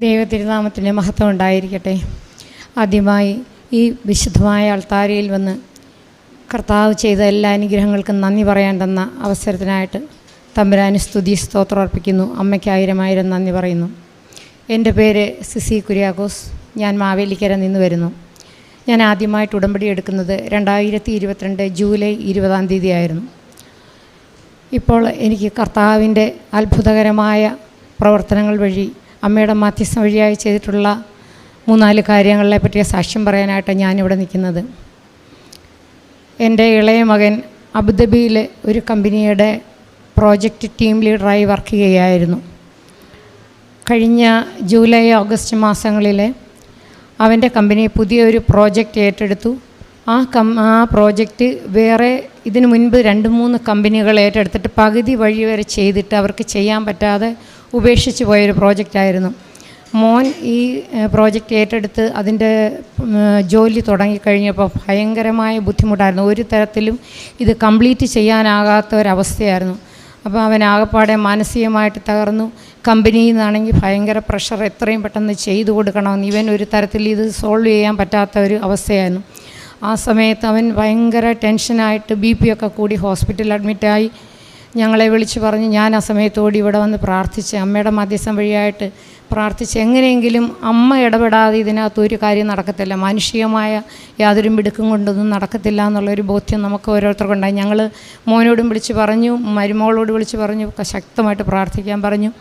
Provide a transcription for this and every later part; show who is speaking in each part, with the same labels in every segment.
Speaker 1: ദൈവതിരുനാമത്തിന്റെ മഹത്വം ഉണ്ടായിരിക്കട്ടെ. ആദ്യമായി ഈ വിശുദ്ധമായ അൾത്താരയിൽ വന്ന് കർത്താവ് ചെയ്ത എല്ലാ അനുഗ്രഹങ്ങൾക്കും നന്ദി പറയാൻ തന്ന അവസരത്തിനായിട്ട് തമ്പുരാന് സ്തുതി സ്തോത്രം അർപ്പിക്കുന്നു. അമ്മയ്ക്ക് നന്ദി പറയുന്നു. എന്റെ പേര് സിസി കുര്യാക്കോസ്. ഞാൻ മാവേലിക്കര നിന്ന് വരുന്നു. ഞാൻ ആദ്യമായിട്ട് ഉടമ്പടി എടുക്കുന്നത് രണ്ടായിരത്തി ഇരുപത്തിരണ്ട് ജൂലൈ ഇരുപതാം തീയതി ആയിരുന്നു ഇപ്പോൾ എനിക്ക് കർത്താവിന്റെ അത്ഭുതകരമായ പ്രവർത്തനങ്ങൾ വഴി അമ്മയുടെ മാധ്യസ്ഥ വഴിയായി ചെയ്തിട്ടുള്ള മൂന്നാൽ കാര്യങ്ങളെ പറ്റിയ സാക്ഷ്യം പറയാനായിട്ട് ഞാനിവിടെ നിൽക്കുന്നത്. എന്റെ ഇളയ മകൻ അബുദാബിയിലെ ഒരു കമ്പനിയുടെ പ്രോജക്റ്റ് ടീം ലീഡറായി വർക്ക് ചെയ്യുകയായിരുന്നു. കഴിഞ്ഞ ജൂലൈ ഓഗസ്റ്റ് മാസങ്ങളിൽ അവന്റെ കമ്പനി പുതിയൊരു പ്രോജക്റ്റ് ഏറ്റെടുത്തു. ആ കം ആ പ്രോജക്റ്റ് വേറെ ഇതിനു മുൻപ് രണ്ട് മൂന്ന് കമ്പനികൾ ഏറ്റെടുത്തിട്ട് പകുതി വഴി വരെ ചെയ്തിട്ട് അവർക്ക് ചെയ്യാൻ പറ്റാതെ ഉപേക്ഷിച്ച് പോയൊരു പ്രോജക്റ്റായിരുന്നു മോൻ ഈ പ്രോജക്റ്റ് ഏറ്റെടുത്ത് അതിന്റെ ജോലി തുടങ്ങിക്കഴിഞ്ഞപ്പോൾ ഭയങ്കരമായ ബുദ്ധിമുട്ടായിരുന്നു. ഒരു തരത്തിലും ഇത് കംപ്ലീറ്റ് ചെയ്യാനാകാത്ത ഒരവസ്ഥയായിരുന്നു അപ്പോൾ അവൻ ആകെപ്പാടെ മാനസികമായിട്ട് തകർന്നു. കമ്പനിയിൽ നിന്നാണെങ്കിൽ ഭയങ്കര പ്രഷർ എത്രയും പെട്ടെന്ന് ചെയ്തു കൊടുക്കണമെന്ന് ഇവൻ ഒരു തരത്തിൽ ഇത് സോൾവ് ചെയ്യാൻ പറ്റാത്ത ഒരു അവസ്ഥയായിരുന്നു. ആ സമയത്ത് അവൻ ഭയങ്കര ടെൻഷനായിട്ട് ബി പി ഒക്കെ കൂടി ഹോസ്പിറ്റലിൽ അഡ്മിറ്റായി ഞങ്ങളെ വിളിച്ച് പറഞ്ഞ് ഞാൻ ആ സമയത്തോടി ഇവിടെ വന്ന് പ്രാർത്ഥിച്ച് അമ്മയുടെ മധ്യസ്ഥം വഴിയായിട്ട് പ്രാർത്ഥിച്ച് എങ്ങനെയെങ്കിലും അമ്മ ഇടപെടാതെ ഇതിനകത്ത് ഒരു കാര്യം നടക്കത്തില്ല. മാനുഷികമായ യാതൊരു മിടുക്കും കൊണ്ടൊന്നും നടക്കത്തില്ല എന്നുള്ളൊരു ബോധ്യം നമുക്ക് ഓരോരുത്തർക്കുണ്ടായി. ഞങ്ങൾ മോനോടും വിളിച്ച് പറഞ്ഞു മരുമകളോട് വിളിച്ച് പറഞ്ഞു ശക്തമായിട്ട് പ്രാർത്ഥിക്കാൻ പറഞ്ഞു.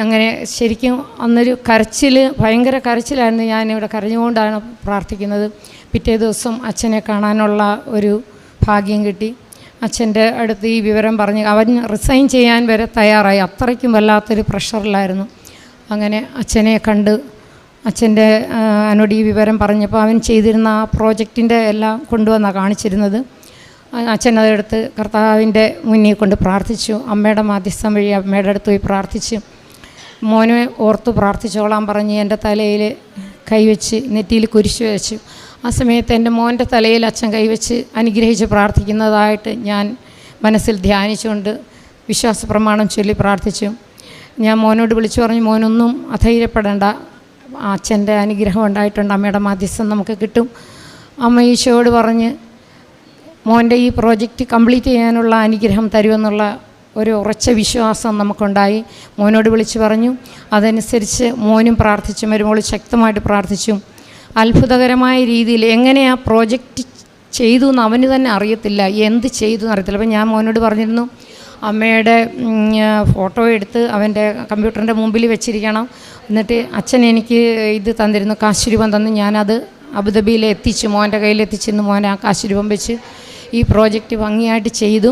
Speaker 1: അങ്ങനെ ശരിക്കും അന്നൊരു കരച്ചിൽ ഭയങ്കര കരച്ചിലായിരുന്നു ഞാനിവിടെ കരഞ്ഞുകൊണ്ടാണ് പ്രാർത്ഥിക്കുന്നത്. പിറ്റേ ദിവസം അച്ഛനെ കാണാനുള്ള ഒരു ഭാഗ്യം കിട്ടി. അച്ഛന്റെ അടുത്ത് ഈ വിവരം പറഞ്ഞ് അവൻ റിസൈൻ ചെയ്യാൻ വരെ തയ്യാറായി. അത്രയ്ക്കും വല്ലാത്തൊരു പ്രഷറിലായിരുന്നു അങ്ങനെ അച്ഛനെ കണ്ട് അച്ഛന്റെ എന്നോട് ഈ വിവരം പറഞ്ഞപ്പോൾ അവൻ ചെയ്തിരുന്ന ആ പ്രോജക്റ്റിന്റെ എല്ലാം കൊണ്ടുവന്നാണ് കാണിച്ചിരുന്നത്. അച്ഛൻ അതെടുത്ത് കർത്താവിന്റെ മുന്നിൽ കൊണ്ട് പ്രാർത്ഥിച്ചു. അമ്മയുടെ മാധ്യസ്ഥം വഴി അമ്മയുടെ അടുത്ത് പോയി പ്രാർത്ഥിച്ചു. മോനെ ഓർത്ത് പ്രാർത്ഥിച്ചോളാം പറഞ്ഞ് എന്റെ തലയിൽ കൈവച്ച് നെറ്റിയിൽ കുരിശ് വെച്ചു ആ സമയത്ത് എന്റെ മോന്റെ തലയിൽ അച്ഛൻ കൈവച്ച് അനുഗ്രഹിച്ച് പ്രാർത്ഥിക്കുന്നതായിട്ട് ഞാൻ മനസ്സിൽ ധ്യാനിച്ചുകൊണ്ട് വിശ്വാസ പ്രമാണം ചൊല്ലി പ്രാർത്ഥിച്ചു. ഞാൻ മോനോട് വിളിച്ചു പറഞ്ഞു മോനൊന്നും അധൈര്യപ്പെടേണ്ട. അച്ഛന്റെ അനുഗ്രഹം ഉണ്ടായിട്ടുണ്ട്. അമ്മയുടെ മാധ്യസ്ഥം നമുക്ക് കിട്ടും. അമ്മ ഈശോയോട് പറഞ്ഞ് മോന്റെ ഈ പ്രോജക്റ്റ് കംപ്ലീറ്റ് ചെയ്യാനുള്ള അനുഗ്രഹം തരുമെന്നുള്ള ഒരു ഉറച്ച വിശ്വാസം നമുക്കുണ്ടായി. മോനോട് വിളിച്ചു പറഞ്ഞു. അതനുസരിച്ച് മോനും പ്രാർത്ഥിച്ചു മരുമോൾ ശക്തമായിട്ട് പ്രാർത്ഥിച്ചു. അത്ഭുതകരമായ രീതിയിൽ എങ്ങനെ ആ പ്രോജക്റ്റ് ചെയ്തു എന്ന് അവന് തന്നെ അറിയത്തില്ല. എന്ത് ചെയ്തു എന്ന് അറിയത്തില്ല. അപ്പം ഞാൻ മോനോട് പറഞ്ഞിരുന്നു അമ്മയുടെ ഫോട്ടോ എടുത്ത് അവന്റെ കമ്പ്യൂട്ടറിന്റെ മുമ്പിൽ വെച്ചിരിക്കണം. എന്നിട്ട് അച്ഛൻ എനിക്ക് ഇത് തന്നിരുന്നു കാശ് രൂപം തന്ന്. ഞാനത് അബുദാബിയിൽ എത്തിച്ചു മോന്റെ കയ്യിൽ എത്തിച്ചെന്ന് മോൻ ആ കാശ് രൂപം വെച്ച് ഈ പ്രോജക്റ്റ് ഭംഗിയായിട്ട് ചെയ്തു.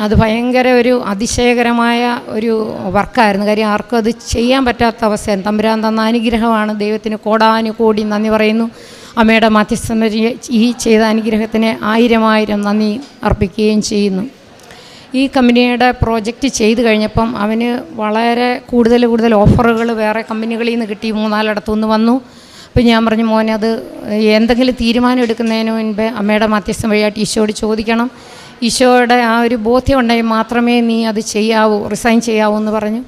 Speaker 1: അത് ഭയങ്കര ഒരു അതിശയകരമായ ഒരു വർക്കായിരുന്നു. കാര്യം ആർക്കും അത് ചെയ്യാൻ പറ്റാത്ത അവസ്ഥയാണ് തമ്പുരാൻ തന്ന അനുഗ്രഹമാണ് ദൈവത്തിന് കോടാനു കോടി നന്ദി പറയുന്നു. അമ്മയുടെ മധ്യസ്ഥം ഈ ചെയ്ത അനുഗ്രഹത്തിന് ആയിരം ആയിരം നന്ദി അർപ്പിക്കുകയും ചെയ്യുന്നു. ഈ കമ്പനിയുടെ പ്രോജക്റ്റ് ചെയ്തു കഴിഞ്ഞപ്പം അവന് വളരെ കൂടുതൽ കൂടുതൽ ഓഫറുകൾ വേറെ കമ്പനികളിൽ നിന്ന് കിട്ടി. മൂന്നാലിടത്തു നിന്ന് വന്നു. അപ്പം ഞാൻ പറഞ്ഞു മോനെ അത് എന്തെങ്കിലും തീരുമാനം എടുക്കുന്നതിന് മുൻപ് അമ്മയുടെ മധ്യസ്ഥം വഴിയായിട്ട് ഈശോയോട് ചോദിക്കണം. ഈശോയുടെ ആ ഒരു ബോധ്യം ഉണ്ടെങ്കിൽ മാത്രമേ നീ അത് ചെയ്യാവൂ റിസൈൻ ചെയ്യാവൂ എന്ന് പറഞ്ഞു.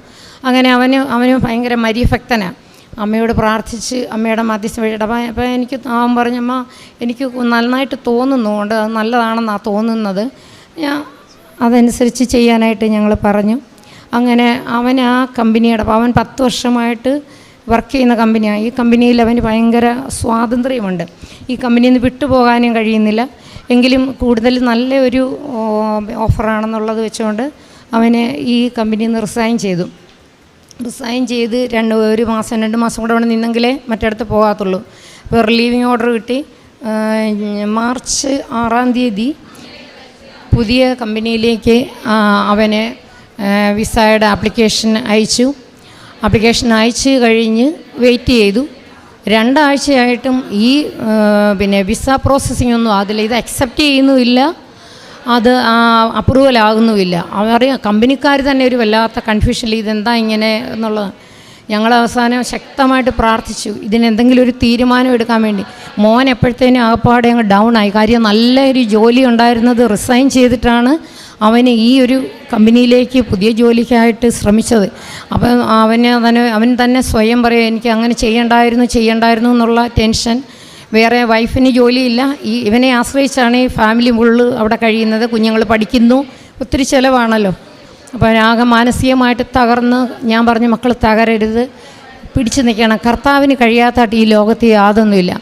Speaker 1: അങ്ങനെ അവന് അവന് ഭയങ്കര മരിഭക്തനാണ് അമ്മയോട് പ്രാർത്ഥിച്ച് അമ്മയുടെ മധ്യസ്ഥ ഇടപാ അപ്പം എനിക്ക് അവൻ പറഞ്ഞമ്മ എനിക്ക് നന്നായിട്ട് തോന്നുന്നുണ്ട് അത് നല്ലതാണെന്നാണ് തോന്നുന്നത്. ഞാൻ അതനുസരിച്ച് ചെയ്യാനായിട്ട് ഞങ്ങൾ പറഞ്ഞു. അങ്ങനെ അവൻ ആ കമ്പനിയുടെ അവൻ പത്ത് വർഷമായിട്ട് വർക്ക് ചെയ്യുന്ന കമ്പനിയാണ് ഈ കമ്പനിയിൽ അവന് ഭയങ്കര സ്വാതന്ത്ര്യമുണ്ട്. ഈ കമ്പനിയിൽ നിന്ന് വിട്ടുപോകാനും കഴിയുന്നില്ല. എങ്കിലും കൂടുതൽ നല്ല ഒരു ഓഫറാണെന്നുള്ളത് വെച്ചുകൊണ്ട് അവന് ഈ കമ്പനിയിൽ നിന്ന് റിസൈൻ ചെയ്തു. റിസൈൻ ചെയ്ത് രണ്ട് ഒരു മാസം രണ്ട് മാസം കൂടെ അവിടെ നിന്നെങ്കിലേ മറ്റിടത്ത് പോകാത്തുള്ളൂ. ഇപ്പോൾ റിലീവിങ് ഓർഡർ കിട്ടി. മാർച്ച് ആറാം തീയതി പുതിയ കമ്പനിയിലേക്ക് അവന് വിസയുടെ ആപ്ലിക്കേഷൻ അയച്ചു. ആപ്ലിക്കേഷൻ അയച്ച് കഴിഞ്ഞ് വെയിറ്റ് ചെയ്തു. രണ്ടാഴ്ചയായിട്ടും ഈ പിന്നെ വിസ പ്രോസസ്സിംഗ് ഒന്നും അതിൽ ഇത് അക്സെപ്റ്റ് ചെയ്യുന്നുമില്ല. അത് അപ്രൂവൽ ആകുന്നുമില്ല. അവർ കമ്പനിക്കാർ തന്നെ ഒരു വല്ലാത്ത കൺഫ്യൂഷനിൽ ഇതെന്താ ഇങ്ങനെ എന്നുള്ളത്. ഞങ്ങൾ അവസാനം ശക്തമായിട്ട് പ്രാർത്ഥിച്ചു. ഇതിനെന്തെങ്കിലും ഒരു തീരുമാനം എടുക്കാൻ വേണ്ടി. മോൻ എപ്പോഴത്തേനും ആകപ്പാടെ അങ്ങ് ഡൗൺ ആയി. കാര്യം നല്ലൊരു ജോലി ഉണ്ടായിരുന്നത് റിസൈൻ ചെയ്തിട്ടാണ്. അവന് ഈ ഒരു കമ്പനിയിലേക്ക് പുതിയ ജോലിക്കായിട്ട് ശ്രമിച്ചത്. അപ്പം അവന് തന്നെ അവൻ തന്നെ സ്വയം പറയും എനിക്ക് അങ്ങനെ ചെയ്യണ്ടായിരുന്നു ചെയ്യണ്ടായിരുന്നു എന്നുള്ള ടെൻഷൻ. വേറെ വൈഫിന് ജോലിയില്ല. ഈ ഇവനെ ആശ്രയിച്ചാണ് ഈ ഫാമിലി മുള്ളു അവിടെ കഴിയുന്നത്. കുഞ്ഞുങ്ങൾ പഠിക്കുന്നു. ഒത്തിരി ചിലവാണല്ലോ. അപ്പോൾ ആകെ മാനസികമായിട്ട് തകർന്ന് ഞാൻ പറഞ്ഞു മക്കൾ തകരരുത്. പിടിച്ചു നിൽക്കണം. കർത്താവിന് കഴിയാത്തായിട്ട് ഈ ലോകത്ത് യാതൊന്നുമില്ല.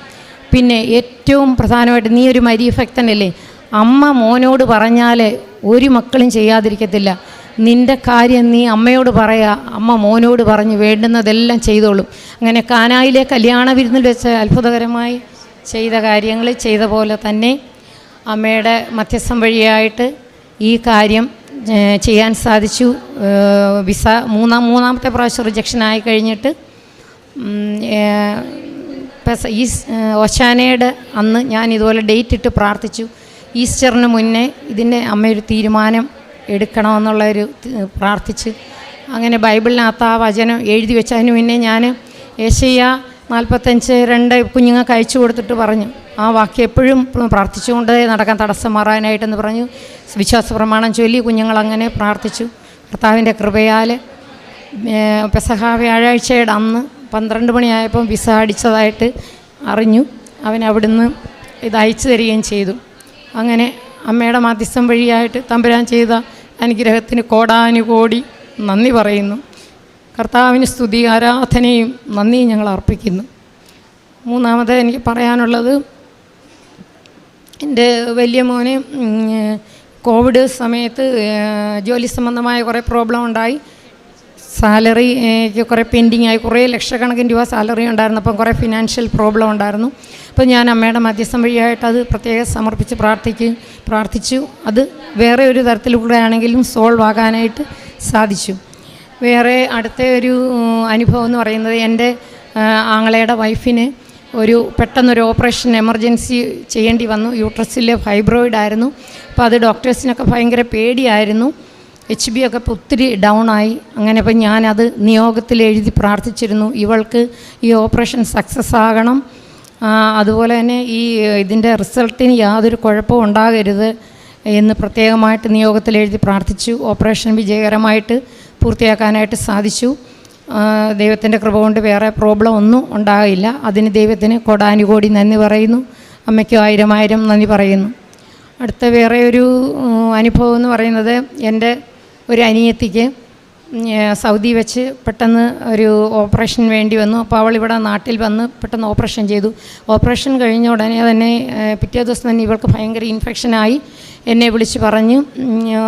Speaker 1: പിന്നെ ഏറ്റവും പ്രധാനമായിട്ട് നീ ഒരു മരീഭക്തനല്ലേ അമ്മ മോനോട് പറഞ്ഞാൽ ഒരു മക്കളും ചെയ്യാതിരിക്കത്തില്ല. നിന്റെ കാര്യം നീ അമ്മയോട് പറയാ അമ്മ മോനോട് പറഞ്ഞ് വേണ്ടുന്നതെല്ലാം ചെയ്തോളും. അങ്ങനെ കാനായിലെ കല്യാണ വിരുന്നിൽ വെച്ച് അത്ഭുതകരമായി ചെയ്ത കാര്യങ്ങൾ ചെയ്ത പോലെ തന്നെ അമ്മയുടെ മധ്യസ്ഥം വഴിയായിട്ട് ഈ കാര്യം ചെയ്യാൻ സാധിച്ചു. വിസ മൂന്നാം മൂന്നാമത്തെ പ്രാവശ്യം റിജക്ഷൻ ആയി കഴിഞ്ഞിട്ട് ഈ ഒശാനയുടെ അന്ന് ഞാൻ ഇതുപോലെ ഡേറ്റ് ഇട്ട് പ്രാർത്ഥിച്ചു. ഈസ്റ്ററിന് മുന്നേ ഇതിന്റെ അമ്മയൊരു തീരുമാനം എടുക്കണമെന്നുള്ളൊരു പ്രാർത്ഥിച്ച് അങ്ങനെ ബൈബിളിനകത്ത് ആ വചനം എഴുതി വെച്ചതിന് മുന്നേ ഞാൻ ഏഷ്യ നാൽപ്പത്തഞ്ച് രണ്ട് കുഞ്ഞുങ്ങൾക്ക് അയച്ചു കൊടുത്തിട്ട് പറഞ്ഞു. ആ വാക്യം എപ്പോഴും പ്രാർത്ഥിച്ചുകൊണ്ട് നടക്കാൻ തടസ്സം മാറാനായിട്ടെന്ന് പറഞ്ഞു. വിശ്വാസ പ്രമാണം ചൊല്ലി കുഞ്ഞുങ്ങളങ്ങനെ പ്രാർത്ഥിച്ചു. കർത്താവിന്റെ കൃപയാൽ പെസഹ വ്യാഴാഴ്ചയുടെ അന്ന് പന്ത്രണ്ട് മണിയായപ്പം വിസ അടിച്ചതായിട്ട് അറിഞ്ഞു. അവൻ അവിടുന്ന് ഇത് അയച്ചു തരികയും ചെയ്തു. അങ്ങനെ അമ്മയുടെ മധ്യസ്ഥം വഴിയായിട്ട് തമ്പുരാൻ ചെയ്ത അനുഗ്രഹത്തിന് കോടാനുകോടി നന്ദി പറയുന്നു. കർത്താവിന് സ്തുതി ആരാധനയും നന്ദിയും ഞങ്ങൾ അർപ്പിക്കുന്നു. മൂന്നാമത് എനിക്ക് പറയാനുള്ളത് എന്റെ വലിയ മോനെ കോവിഡ് സമയത്ത് ജോലി സംബന്ധമായ കുറേ പ്രോബ്ലം ഉണ്ടായി. സാലറി കുറേ പെൻഡിങ് ആയി. കുറേ ലക്ഷക്കണക്കിന് രൂപ സാലറി ഉണ്ടായിരുന്നു. അപ്പം കുറേ ഫിനാൻഷ്യൽ പ്രോബ്ലം ഉണ്ടായിരുന്നു. അപ്പോൾ ഞാൻ അമ്മയുടെ മധ്യസ്ഥം വഴിയായിട്ട് അത് പ്രത്യേകം സമർപ്പിച്ച് പ്രാർത്ഥിക്കും പ്രാർത്ഥിച്ചു. അത് വേറെ ഒരു തരത്തിലൂടെ ആണെങ്കിലും സോൾവ് ആകാനായിട്ട് സാധിച്ചു. വേറെ അടുത്ത ഒരു അനുഭവം എന്ന് പറയുന്നത് എന്റെ ആങ്ങളയുടെ വൈഫിന് ഒരു പെട്ടെന്നൊരു ഓപ്പറേഷൻ എമർജൻസി ചെയ്യേണ്ടി വന്നു. യൂട്രസിലെ ഫൈബ്രോയിഡ് ആയിരുന്നു അപ്പോൾ അത് ഡോക്ടേഴ്സിനൊക്കെ ഭയങ്കര പേടിയായിരുന്നു. എച്ച് ബി ഒക്കെ ഇപ്പോൾ ഒത്തിരി ഡൗൺ ആയി. അങ്ങനെ ഇപ്പം ഞാനത് നിയോഗത്തിൽ എഴുതി പ്രാർത്ഥിച്ചിരുന്നു. ഇവൾക്ക് ഈ ഓപ്പറേഷൻ സക്സസ് ആകണം. അതുപോലെ തന്നെ ഈ ഇതിന്റെ റിസൾട്ടിന് യാതൊരു കുഴപ്പവും ഉണ്ടാകരുത് എന്ന് പ്രത്യേകമായിട്ട് നിയോഗത്തിൽ എഴുതി പ്രാർത്ഥിച്ചു. ഓപ്പറേഷൻ വിജയകരമായിട്ട് പൂർത്തിയാക്കാനായിട്ട് സാധിച്ചു. ദൈവത്തിന്റെ കൃപ കൊണ്ട് വേറെ പ്രോബ്ലം ഒന്നും ഉണ്ടാകില്ല അതിന് ദൈവത്തിന് കൊടാനുകോടി നന്ദി പറയുന്നു. അമ്മയ്ക്കും ആയിരം ആയിരം നന്ദി പറയുന്നു. അടുത്ത വേറെ ഒരു അനുഭവം എന്ന് പറയുന്നത് എന്റെ ഒരു അനിയത്തിക്ക് സൗദി വെച്ച് പെട്ടെന്ന് ഒരു ഓപ്പറേഷൻ വേണ്ടി വന്നു. അപ്പോൾ അവൾ ഇവിടെ നാട്ടിൽ വന്ന് പെട്ടെന്ന് ഓപ്പറേഷൻ ചെയ്തു. ഓപ്പറേഷൻ കഴിഞ്ഞ ഉടനെ തന്നെ പിറ്റേ ദിവസം തന്നെ ഇവൾക്ക് ഭയങ്കര ഇൻഫെക്ഷനായി എന്നെ വിളിച്ച് പറഞ്ഞു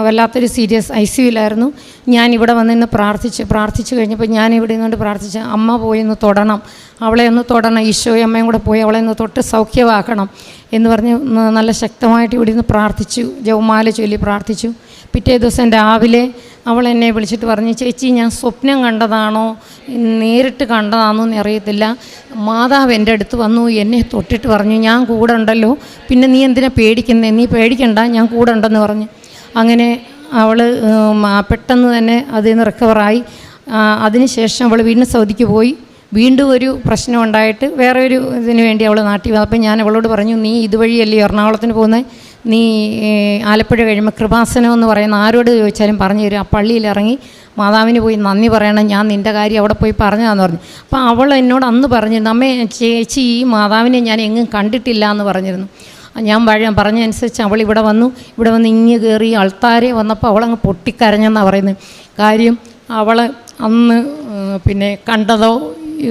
Speaker 1: വല്ലാത്തൊരു സീരിയസ് ഐ സിയുലായിരുന്നു ഞാൻ ഇവിടെ വന്നിന്ന് പ്രാർത്ഥിച്ചു പ്രാർത്ഥിച്ചു കഴിഞ്ഞപ്പോൾ ഞാൻ ഇവിടെ നിന്നുകൊണ്ട് പ്രാർത്ഥിച്ചു അമ്മ പോയി ഒന്ന് തൊടണം. അവളെ ഒന്ന് തൊടണം. ഈശോയും അമ്മയും കൂടെ പോയി അവളെ ഒന്ന് തൊട്ട് സൗഖ്യമാക്കണം എന്ന് പറഞ്ഞ് നല്ല ശക്തമായിട്ട് ഇവിടെ നിന്ന് പ്രാർത്ഥിച്ചു. ജവമാല ചൊല്ലി പ്രാർത്ഥിച്ചു. പിറ്റേ ദിവസം രാവിലെ അവൾ എന്നെ വിളിച്ചിട്ട് പറഞ്ഞു ചേച്ചി ഞാൻ സ്വപ്നം കണ്ടതാണോ? നേരിട്ട് കണ്ടതാണോ എന്ന് അറിയത്തില്ല മാതാവ് എന്റെ അടുത്ത് വന്നു എന്നെ തൊട്ടിട്ട് പറഞ്ഞു ഞാൻ കൂടെ ഉണ്ടല്ലോ. പിന്നെ നീ എന്തിനാ പേടിക്കുന്നത് നീ പേടിക്കണ്ട ഞാൻ കൂടെ ഉണ്ടെന്ന് പറഞ്ഞു. അങ്ങനെ അവൾ പെട്ടെന്ന് തന്നെ അതിൽ നിന്ന് റിക്കവറായി അതിനുശേഷം അവൾ വീണ്ടും സൗദിക്ക് പോയി. വീണ്ടും ഒരു പ്രശ്നം ഉണ്ടായിട്ട് വേറെ ഒരു ഇതിന് വേണ്ടി അവൾ നാട്ടിൽ വന്നു. അപ്പം ഞാൻ അവളോട് പറഞ്ഞു നീ ഇതുവഴിയല്ലേ എറണാകുളത്തിന് പോകുന്നത്? നീ ആലപ്പുഴ കഴിയുമ്പോൾ കൃപാസനം എന്ന് പറയുന്ന ആരോട് ചോദിച്ചാലും പറഞ്ഞു തരും. ആ പള്ളിയിൽ ഇറങ്ങി മാതാവിന് പോയി നന്ദി പറയണം. ഞാൻ നിന്റെ കാര്യം അവിടെ പോയി പറഞ്ഞതാന്ന് പറഞ്ഞു. അപ്പോൾ അവൾ എന്നോട് അന്ന് പറഞ്ഞിരുന്നു അമ്മേ ചേച്ചി ഈ മാതാവിനെ ഞാൻ എങ്ങും കണ്ടിട്ടില്ല എന്ന് പറഞ്ഞിരുന്നു. ഞാൻ വഴ പറഞ്ഞതനുസരിച്ച് അവൾ ഇവിടെ വന്നു. ഇവിടെ വന്ന് ഇങ്ങ് കയറി അൾത്താരെ വന്നപ്പോൾ അവളങ്ങ് പൊട്ടിക്കരഞ്ഞെന്നാണ് പറയുന്നത്. കാര്യം അവൾ അന്ന് പിന്നെ കണ്ടതോ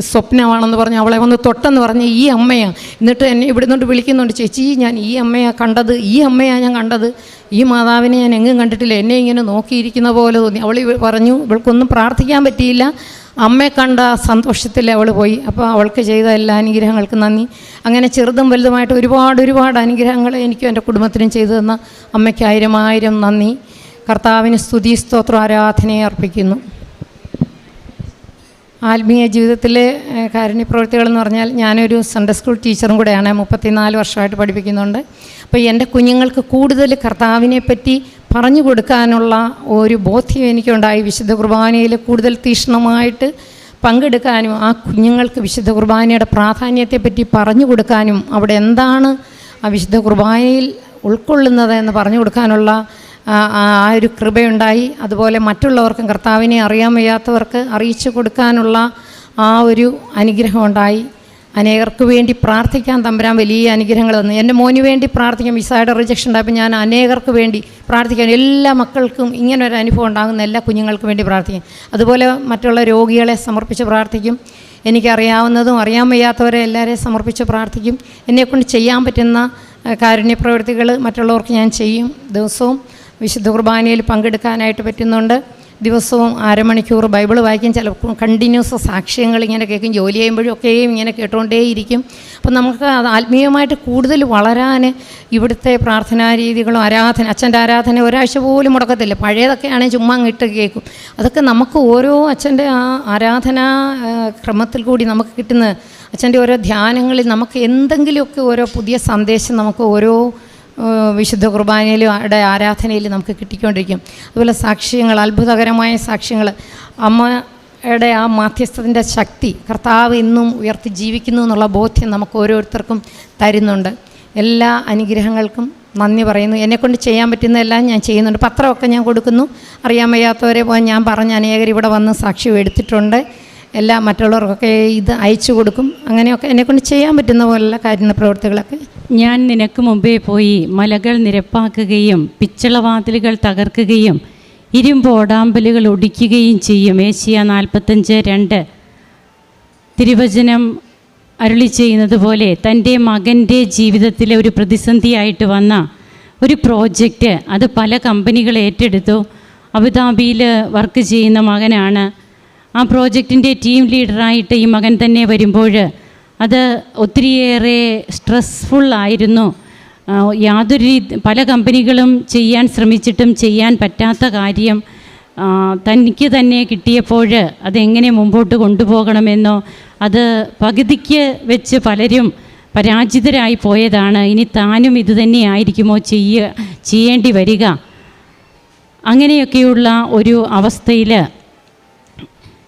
Speaker 1: സ്വപ്നമാണെന്ന് പറഞ്ഞ് അവളെ വന്ന് തൊട്ടെന്ന് പറഞ്ഞ് ഈ അമ്മയാണ് എന്നിട്ട് എന്നെ ഇവിടെ നിന്നോട്ട് വിളിക്കുന്നുണ്ട് ചേച്ചി ഞാൻ ഈ അമ്മയാണ് കണ്ടത് ഈ അമ്മയാണ് ഞാൻ കണ്ടത്. ഈ മാതാവിനെ ഞാൻ എങ്ങും കണ്ടിട്ടില്ല. എന്നെ ഇങ്ങനെ നോക്കിയിരിക്കുന്ന പോലെ തോന്നി. അവൾ പറഞ്ഞു ഇവൾക്കൊന്നും പ്രാർത്ഥിക്കാൻ പറ്റിയില്ല. അമ്മയെ കണ്ട സന്തോഷത്തിൽ അവൾ പോയി. അപ്പോൾ അവൾക്ക് ചെയ്ത എല്ലാ അനുഗ്രഹങ്ങൾക്കും നന്ദി. അങ്ങനെ ചെറുതും വലുതുമായിട്ട് ഒരുപാട് ഒരുപാട് അനുഗ്രഹങ്ങൾ എനിക്കും എന്റെ കുടുംബത്തിനും ചെയ്തു തന്ന അമ്മയ്ക്ക് ആയിരം ആയിരം നന്ദി. കർത്താവിന് സ്തുതി സ്തോത്രം ആരാധനയെ അർപ്പിക്കുന്നു. ആത്മീയ ജീവിതത്തിലെ കാരുണ്യപ്രവൃത്തികൾ എന്ന് പറഞ്ഞാൽ ഞാനൊരു സൺഡേ സ്കൂൾ ടീച്ചറും കൂടെയാണ് മുപ്പത്തിനാല് വർഷമായിട്ട് പഠിപ്പിക്കുന്നുണ്ട്. അപ്പോൾ എന്റെ കുഞ്ഞുങ്ങൾക്ക് കൂടുതൽ കർത്താവിനെ പറ്റി പറഞ്ഞു കൊടുക്കാനുള്ള ഒരു ബോധ്യം എനിക്കുണ്ടായി. വിശുദ്ധ കുർബാനയിൽ കൂടുതൽ തീക്ഷ്ണമായിട്ട് പങ്കെടുക്കാനും ആ കുഞ്ഞുങ്ങൾക്ക് വിശുദ്ധ കുർബാനയുടെ പ്രാധാന്യത്തെപ്പറ്റി പറഞ്ഞു കൊടുക്കാനും അവിടെ എന്താണ് ആ വിശുദ്ധ കുർബാനയിൽ ഉൾക്കൊള്ളുന്നത് എന്ന് പറഞ്ഞു കൊടുക്കാനുള്ള ആ ഒരു കൃപയുണ്ടായി. അതുപോലെ മറ്റുള്ളവർക്കും കർത്താവിനെ അറിയാൻ വയ്യാത്തവർക്ക് അറിയിച്ചു കൊടുക്കാനുള്ള ആ ഒരു അനുഗ്രഹം ഉണ്ടായി. അനേകർക്ക് വേണ്ടി പ്രാർത്ഥിക്കാൻ തമ്പുരാൻ വലിയ അനുഗ്രഹങ്ങൾ തന്നു. എന്റെ മോന് വേണ്ടി പ്രാർത്ഥിക്കാം വിസയുടെ റിജക്ഷൻ ഉണ്ടായപ്പോൾ ഞാൻ അനേകർക്ക് വേണ്ടി പ്രാർത്ഥിക്കാൻ എല്ലാ മക്കൾക്കും ഇങ്ങനെ ഒരു അനുഭവം ഉണ്ടാകുന്ന എല്ലാ കുഞ്ഞുങ്ങൾക്കും വേണ്ടി പ്രാർത്ഥിക്കും. അതുപോലെ മറ്റുള്ള രോഗികളെ സമർപ്പിച്ച് പ്രാർത്ഥിക്കും. എനിക്കറിയാവുന്നതും അറിയാൻ വയ്യാത്തവരെ എല്ലാവരെയും സമർപ്പിച്ച് പ്രാർത്ഥിക്കും. എന്നെക്കൊണ്ട് ചെയ്യാൻ പറ്റുന്ന കാരുണ്യപ്രവൃത്തികൾ കാരുണ്യ പ്രവൃത്തികൾ മറ്റുള്ളവർക്ക് ഞാൻ ചെയ്യും. ദിവസവും വിശുദ്ധ കുർബാനയിൽ പങ്കെടുക്കാനായിട്ട് പറ്റുന്നുണ്ട്. ദിവസവും അരമണിക്കൂർ ബൈബിൾ വായിക്കും. ചിലപ്പോൾ കണ്ടിന്യൂസ് സാക്ഷ്യങ്ങൾ ഇങ്ങനെ കേൾക്കും. ജോലി ചെയ്യുമ്പോഴും ഒക്കെയും ഇങ്ങനെ കേട്ടുകൊണ്ടേയിരിക്കും അപ്പം നമുക്ക് അത് ആത്മീയമായിട്ട് കൂടുതൽ വളരാൻ ഇവിടുത്തെ പ്രാർത്ഥനാ രീതികളും ആരാധന അച്ഛന്റെ ആരാധന ഒരാഴ്ച പോലും മുടക്കത്തില്ല. പഴയതൊക്കെയാണെങ്കിൽ ചുമ്മാ അങ്ങിട്ട് കേൾക്കും. അതൊക്കെ നമുക്ക് ഓരോ അച്ഛന്റെ ആ ആരാധനാ ക്രമത്തിൽ കൂടി നമുക്ക് കിട്ടുന്ന അച്ഛന്റെ ഓരോ ധ്യാനങ്ങളിൽ നമുക്ക് എന്തെങ്കിലുമൊക്കെ ഓരോ പുതിയ സന്ദേശം നമുക്ക് ഓരോ വിശുദ്ധ കുർബാനയിലും അവിടെ ആരാധനയിലും നമുക്ക് കിട്ടിക്കൊണ്ടിരിക്കും. അതുപോലെ സാക്ഷ്യങ്ങൾ അത്ഭുതകരമായ സാക്ഷ്യങ്ങൾ. അമ്മയുടെ ആ മാധ്യസ്ഥത്തിന്റെ ശക്തി കർത്താവ് ഇന്നും ഉയർത്തി ജീവിക്കുന്നു എന്നുള്ള ബോധ്യം നമുക്ക് ഓരോരുത്തർക്കും തരുന്നുണ്ട്. എല്ലാ അനുഗ്രഹങ്ങൾക്കും നന്ദി പറയുന്നു. എന്നെക്കൊണ്ട് ചെയ്യാൻ പറ്റുന്നതെല്ലാം ഞാൻ ചെയ്യുന്നുണ്ട്. പത്രമൊക്കെ ഞാൻ കൊടുക്കുന്നു. അറിയാൻ വയ്യാത്തവരെ പോകാൻ ഞാൻ പറഞ്ഞ അനേകർ ഇവിടെ വന്ന് സാക്ഷ്യം എടുത്തിട്ടുണ്ട്. എല്ലാ മറ്റുള്ളവർക്കൊക്കെ ഇത് അയച്ചു കൊടുക്കും. അങ്ങനെയൊക്കെ എന്നെക്കൊണ്ട് ചെയ്യാൻ പറ്റുന്ന പോലുള്ള കാര്യങ്ങൾ പ്രവൃത്തികളൊക്കെ.
Speaker 2: ഞാൻ നിനക്ക് മുമ്പേ പോയി മലകൾ നിരപ്പാക്കുകയും പിച്ചളവാതിലുകൾ തകർക്കുകയും ഇരുമ്പ് ഓടാമ്പലുകൾ ഒടിക്കുകയും ചെയ്യും. ഏഷ്യ നാൽപ്പത്തഞ്ച് രണ്ട്. തിരുവചനം അരുളി ചെയ്യുന്നത് പോലെ തന്റെ മകന്റെ ജീവിതത്തിലെ ഒരു പ്രതിസന്ധിയായിട്ട് വന്ന ഒരു പ്രോജക്റ്റ് അത് പല കമ്പനികൾ ഏറ്റെടുത്തു. അബുദാബിയിൽ വർക്ക് ചെയ്യുന്ന മകനാണ് ആ പ്രോജക്റ്റിന്റെ ടീം ലീഡറായിട്ട് ഈ മകൻ തന്നെ വരുമ്പോൾ അത് ഒത്തിരിയേറെ സ്ട്രെസ്ഫുള്ളായിരുന്നു യാതൊരു രീതി പല കമ്പനികളും ചെയ്യാൻ ശ്രമിച്ചിട്ടും ചെയ്യാൻ പറ്റാത്ത കാര്യം തനിക്ക് തന്നെ കിട്ടിയപ്പോൾ അതെങ്ങനെ മുമ്പോട്ട് കൊണ്ടുപോകണമെന്നോ അത് പകുതിക്ക് വെച്ച് പലരും പരാജിതരായി പോയതാണ്. ഇനി താനും ഇതുതന്നെ ആയിരിക്കുമോ ചെയ്യുക ചെയ്യേണ്ടി വരിക? അങ്ങനെയൊക്കെയുള്ള ഒരു അവസ്ഥയിൽ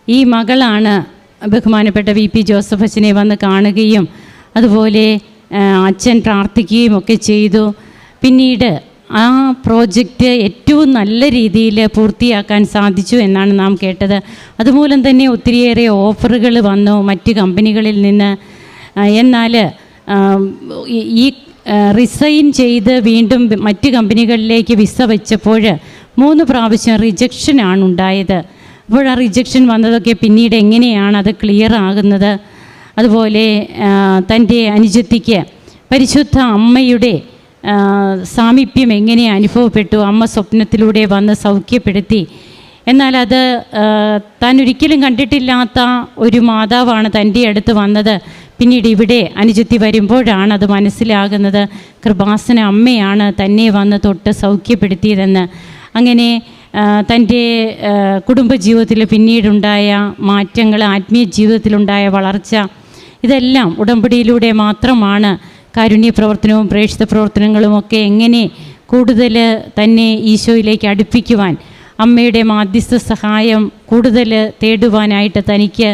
Speaker 2: ഈ മകളാണ് ബഹുമാനപ്പെട്ട വി പി ജോസഫ് അച്ഛനെ വന്ന് കാണുകയും അതുപോലെ അച്ഛൻ പ്രാർത്ഥിക്കുകയും ഒക്കെ ചെയ്തു. പിന്നീട് ആ പ്രോജക്റ്റ് ഏറ്റവും നല്ല രീതിയിൽ പൂർത്തിയാക്കാൻ സാധിച്ചു എന്നാണ് നാം കേട്ടത്. അതുമൂലം തന്നെ ഒത്തിരിയേറെ ഓഫറുകൾ വന്നു മറ്റ് കമ്പനികളിൽ നിന്ന്. എന്നാൽ ഈ- റിസൈൻ ചെയ്ത് വീണ്ടും മറ്റ് കമ്പനികളിലേക്ക് വിസ വെച്ചപ്പോൾ മൂന്ന് പ്രാവശ്യം റിജക്ഷനാണ് ഉണ്ടായത് അപ്പോൾ ആ റിജക്ഷൻ വന്നതൊക്കെ പിന്നീട് എങ്ങനെയാണ് അത് ക്ലിയർ ആകുന്നത്? അതുപോലെ തന്റെ അനുജത്തിക്ക് പരിശുദ്ധ അമ്മയുടെ സാമീപ്യം എങ്ങനെ അനുഭവപ്പെട്ടു? അമ്മ സ്വപ്നത്തിലൂടെ വന്ന് സൗഖ്യപ്പെടുത്തി. എന്നാൽ അത് താൻ ഒരിക്കലും കണ്ടിട്ടില്ലാത്ത ഒരു മാതാവാണ് തന്റെ അടുത്ത് വന്നത്. പിന്നീട് ഇവിടെ അനുജത്തി വരുമ്പോഴാണ് അത് മനസ്സിലാകുന്നത്. കൃപാസന അമ്മയാണ് തന്നെ വന്ന് തൊട്ട് സൗഖ്യപ്പെടുത്തിയതെന്ന്. അങ്ങനെ തന്റെ കുടുംബജീവിതത്തിൽ പിന്നീടുണ്ടായ മാറ്റങ്ങൾ ആത്മീയ ജീവിതത്തിലുണ്ടായ വളർച്ച ഇതെല്ലാം ഉടമ്പടിയിലൂടെ മാത്രമാണ് കാരുണ്യ പ്രവർത്തനവും പ്രേക്ഷിത പ്രവർത്തനങ്ങളും ഒക്കെ എങ്ങനെ കൂടുതൽ തന്നെ ഈശോയിലേക്ക് അടുപ്പിക്കുവാൻ അമ്മയുടെ മാധ്യസ്ഥ സഹായം കൂടുതൽ തേടുവാനായിട്ട് തനിക്ക്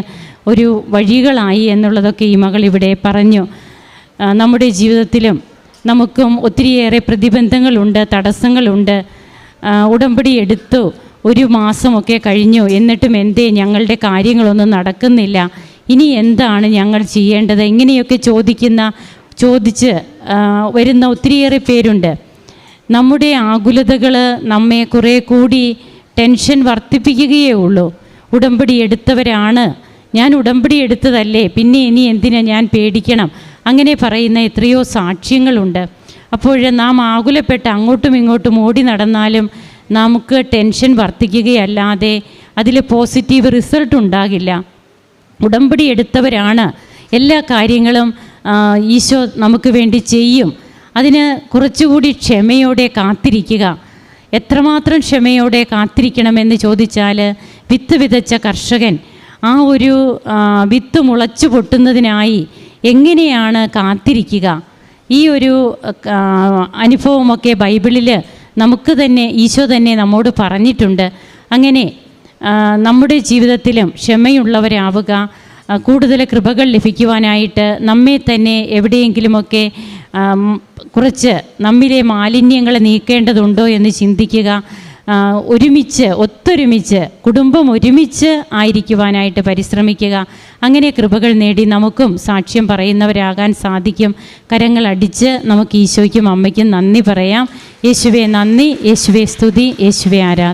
Speaker 2: ഒരു വഴികളായി എന്നുള്ളതൊക്കെ ഈ മകൾ ഇവിടെ പറഞ്ഞു. നമ്മുടെ ജീവിതത്തിലും നമുക്കും ഒത്തിരിയേറെ പ്രതിബന്ധങ്ങളുണ്ട് തടസ്സങ്ങളുണ്ട്. ഉടമ്പടി എടുത്തു. ഒരു മാസമൊക്കെ കഴിഞ്ഞു. എന്നിട്ടും എന്തേ ഞങ്ങളുടെ കാര്യങ്ങളൊന്നും നടക്കുന്നില്ല. ഇനി എന്താണ് ഞങ്ങൾ ചെയ്യേണ്ടത്? എങ്ങനെയൊക്കെ ചോദിക്കുന്ന ചോദിച്ച് വരുന്ന ഒത്തിരിയേറെ പേരുണ്ട്. നമ്മുടെ ആകുലതകൾ നമ്മെ കുറേ കൂടി ടെൻഷൻ വർദ്ധിപ്പിക്കുകയേ ഉള്ളൂ. ഉടമ്പടി എടുത്തവരാണ്. ഞാൻ ഉടമ്പടി എടുത്തതല്ലേ. പിന്നെ ഇനി എന്തിനാ ഞാൻ പേടിക്കണം? അങ്ങനെ പറയുന്ന എത്രയോ സാക്ഷ്യങ്ങളുണ്ട്. അപ്പോൾ നാം ആകുലപ്പെട്ട് അങ്ങോട്ടും ഇങ്ങോട്ടും ഓടി നടന്നാലും നമുക്ക് ടെൻഷൻ വർദ്ധിക്കുകയല്ലാതെ അതിൽ പോസിറ്റീവ് റിസൾട്ട് ഉണ്ടാകില്ല. ഉടമ്പടി എടുത്തവരാണ്. എല്ലാ കാര്യങ്ങളും ഈശോ നമുക്ക് വേണ്ടി ചെയ്യും. അതിന് കുറച്ചുകൂടി ക്ഷമയോടെ കാത്തിരിക്കുക. എത്രമാത്രം ക്ഷമയോടെ കാത്തിരിക്കണമെന്ന് ചോദിച്ചാൽ വിത്ത് വിതച്ച കർഷകൻ ആ ഒരു വിത്ത് മുളച്ചു പൊട്ടുന്നതിനായി എങ്ങനെയാണ് കാത്തിരിക്കുക? ഈ ഒരു അനുഭവമൊക്കെ ബൈബിളിൽ നമുക്ക് തന്നെ ഈശോ തന്നെ നമ്മോട് പറഞ്ഞിട്ടുണ്ട്. അങ്ങനെ നമ്മുടെ ജീവിതത്തിലും ക്ഷമയുള്ളവരാവുക കൂടുതൽ കൃപകൾ ലഭിക്കുവാനായിട്ട് നമ്മെ തന്നെ എവിടെയെങ്കിലുമൊക്കെ കുറച്ച് നമ്മിലെ മാലിന്യങ്ങൾ നീക്കേണ്ടതുണ്ടോ എന്ന് ചിന്തിക്കുക ഒരുമിച്ച് ഒത്തൊരുമിച്ച് കുടുംബം ഒരുമിച്ച് ആയിരിക്കുവാനായിട്ട് പരിശ്രമിക്കുക. അങ്ങനെ കൃപകൾ നേടി നമുക്കും സാക്ഷ്യം പറയുന്നവരാകാൻ സാധിക്കും. കരങ്ങൾ അടിച്ച് നമുക്ക് ഈശോയ്ക്കും അമ്മയ്ക്കും നന്ദി പറയാം. യേശുവെ നന്ദി യേശുവെ സ്തുതി യേശുവെ ആരാധന.